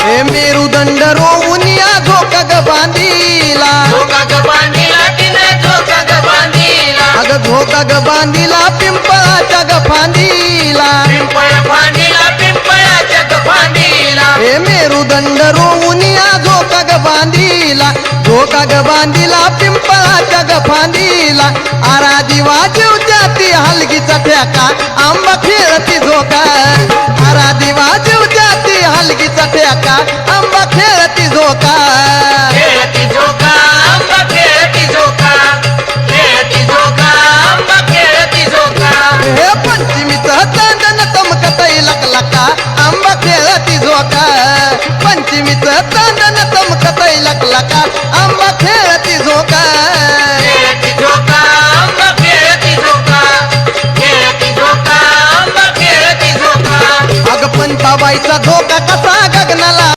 हे मेरुदंड ग बांधिला झोका ग बांधिला. ग अग झोका ग बांधिला. पिंपळाच्या ग फांदीला. ग हे मेरुदंड रोवुनिया झोका ग बांधिला. झोका ग बांधिला पिंपळाच्या ग फांदीला. आरा दिवा जीवच्या ती हलगीचा ठेका आंबा खेळती ठेका आंबा खेळती झोका. खेळती झोका आंबा खेळती झोका. खेळती झोका आंबा खेळती झोका. हे पंचमीचं चांदन चमकतय लकलका आंबा खेळती झोका. पंचमीचं चांदन चमकतय लकलका आंबा लावायचा धोका कसा गगनाला?